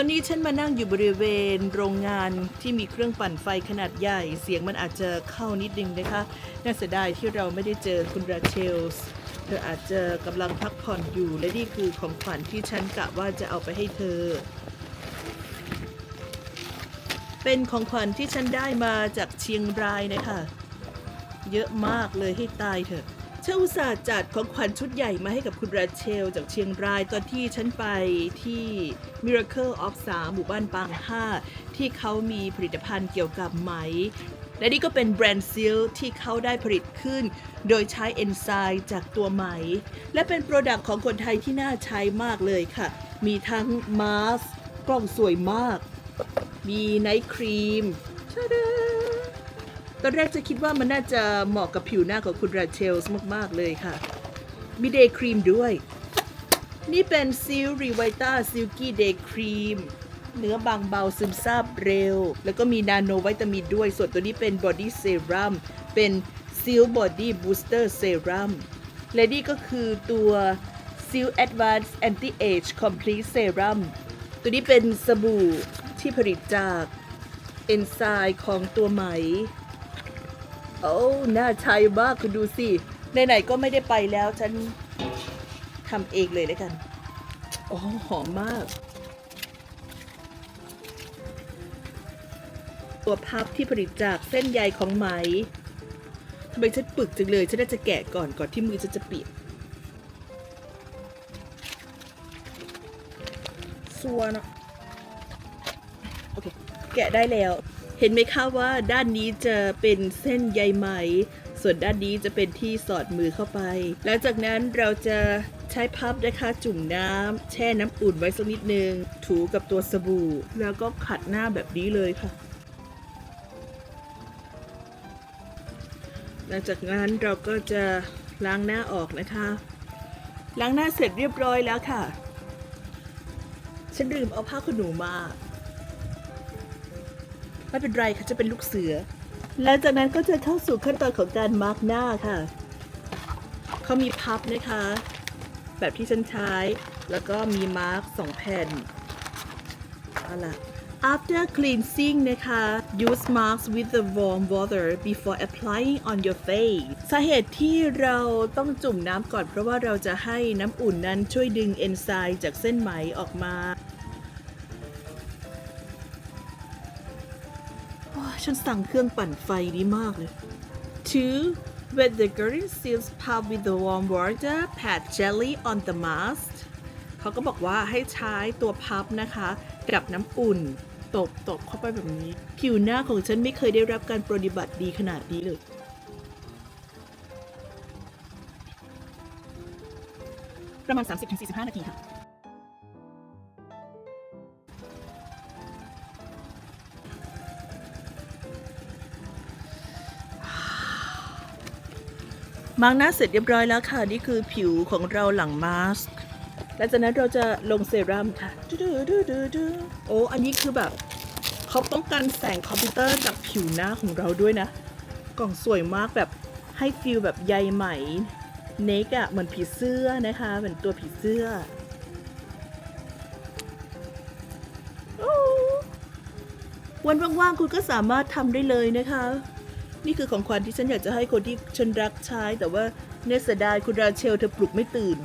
ตอนนี้ฉันมานั่งอยู่บริเวณโรงงานที่มีเครื่องปั่นไฟขนาดใหญ่ เสียงมันอาจจะเข้านิดนึงนะคะ น่าเสียดายที่เราไม่ได้เจอคุณราเชลส์เธออาจจะกำลังพักผ่อนอยู่และนี่คือของขวัญที่ฉันกะว่าจะเอาไปให้เธอ เป็นของขวัญที่ฉันได้มาจากเชียงรายนะคะ เยอะมากเลยให้ตายเถอะ ฉันอุตส่าห์จัดของขวัญชุดใหญ่มาให้กับคุณราเชล จากเชียงรายตอนที่ฉันไปที่ Miracle of 3หมู่บ้านปาง5ที่เขามีผลิตภัณฑ์เกี่ยวกับไหม และนี่ก็เป็นแบรนด์ซิลที่เขาได้ผลิตขึ้น โดยใช้เอนไซม์จากตัวไหม และเป็นโปรดักต์ของคนไทยที่น่าใช้มากเลยค่ะ มีทั้งมาสก์กล้องสวยมาก มีไนท์ครีมชาดา ตอนแรกจะคิดว่ามันน่าจะเหมาะกับผิวหน้าของคุณราเชลส์มาก ๆ เลยค่ะ มีเดย์ครีมด้วย นี่เป็นซิลรีไวต้าซิลกี้เดย์ครีมเนื้อบางเบาซึมซาบเร็ว แล้วก็มีนาโนวิตามินด้วย ส่วนตัวนี้เป็นบอดี้เซรั่มเป็นซิลบอดี้บูสเตอร์เซรั่มและนี่ก็คือตัวซิลแอดวานซ์แอนตี้เอจคอมพลีทเซรั่มตัวนี้เป็นสบู่ที่ผลิตจากเอนไซม์ของตัวไหม โอ้น่าใช้มากคุณดูสิไหนๆก็ไม่ได้ไปแล้ว ฉันทำเองเลยแล้วกัน โอ้หอมมาก ตัวพับที่ผลิตจากเส้นใยของไหมทำไมฉันปึกจังเลย ฉันน่าจะแกะก่อนก่อนที่มือฉันจะเปียกสัวเนอะโอเค แกะได้แล้ว เห็นไหมคะว่าด้านนี้จะเป็นเส้นใยไหม ส่วนด้านนี้จะเป็นที่สอดมือเข้าไป หลังจากนั้นเราจะใช้พับนะคะจุ่มน้ำแช่น้ำอุ่นไว้สักนิดนึง ถูกับตัวสบู่ แล้วก็ขัดหน้าแบบนี้เลยค่ะ หลังจากนั้นเราก็จะล้างหน้าออกนะคะ ล้างหน้าเสร็จเรียบร้อยแล้วค่ะ ฉันลืมเอาผ้าขนหนูมา ไม่เป็นไรค่ะจะเป็นลูกเสือ หลังจากนั้นก็จะเข้าสู่ขั้นตอนของการมาร์กหน้าค่ะ เขามีพับนะคะ แบบที่ฉันใช้ แล้วก็มีมาร์กสองแผ่นเอาล่ะ after cleansing นะคะ use masks with the warm water before applying on your face สาเหตุที่เราต้องจุ่มน้ำก่อนเพราะว่าเราจะให้น้ำอุ่นนั้นช่วยดึงเอนไซม์จากเส้นไหมออกมา ฉันสั่งเครื่องปั่นไฟดีมากเลย 2. When the garden seals pop with the warm water pat gently on the mask เขาก็บอกว่าให้ใช้ตัวพับนะคะกับน้ำอุ่น ตบตบเข้าไปแบบนี้ ผิวหน้าของฉันไม่เคยได้รับการปฏิบัติดีขนาดนี้เลยประมาณ 30-45 นาทีค่ะ มาร์กหน้าเสร็จเรียบร้อยแล้วค่ะ นี่คือผิวของเราหลังมาสก์และจากนั้นเราจะลงเซรั่มค่ะดูดูดูดูดูโอ้อันนี้คือแบบเขาป้องกันแสงคอมพิวเตอร์จากผิวหน้าของเราด้วยนะ กล่องสวยมากแบบให้ฟิลแบบใยไหมเนกอะเหมือนผีเสื้อนะคะเหมือนตัวผีเสื้อวันว่างๆคุณก็สามารถทำได้เลยนะคะ นี่คือของขวัญที่ฉันอยากจะให้คนที่ฉันรักใช้ แต่ว่าเนสดายคุณราเชลเธอปลุกไม่ตื่น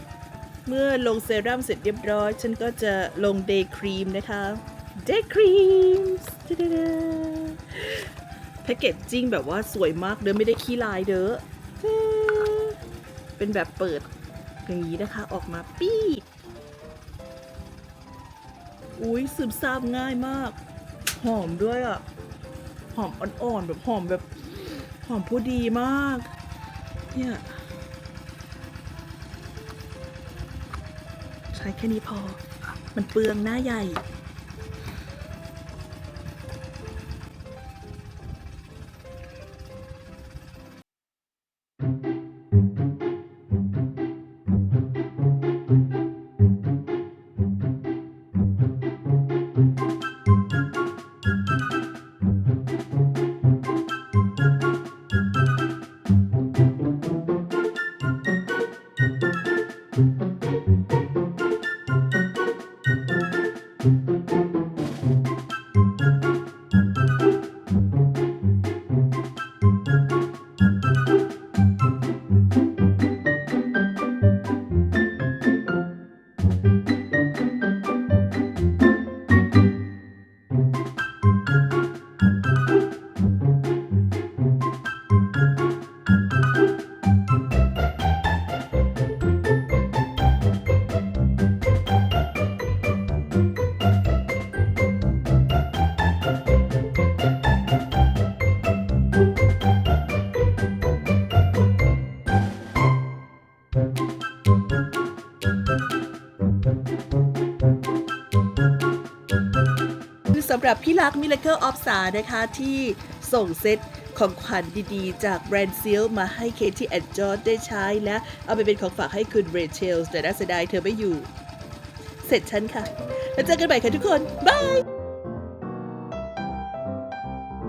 เมื่อลงเซรั่มเสร็จเรียบร้อย ฉันก็จะลงเดย์ครีมนะคะเดย์ครีมแพคเกจจิ้งแบบว่าสวยมากเด้อไม่ได้ขี้ลายเด้อเป็นแบบเปิดอย่างนี้นะคะออกมาปี้อุ้ยซึมซาบง่ายมาก หอมด้วยอะ หอมอ่อนๆแบบหอมแบบ หอมผู้ดีมาก เนี่ยใช้แค่นี้พอ มันเปลืองหน้าใหญ่ หรับพี่ลัก Miracle of สานะคะที่ส่งเซตของขวัญดีๆ จากแบรนด์ซิลมาให้เคที่แอนจอร์ได้ใช้และเอาไปเป็นของฝากให้คุณเรเชลแต่น่าเสียดายเธอไม่อยู่ เสร็จฉันค่ะ แล้วเจอกันใหม่ค่ะทุกคน บาย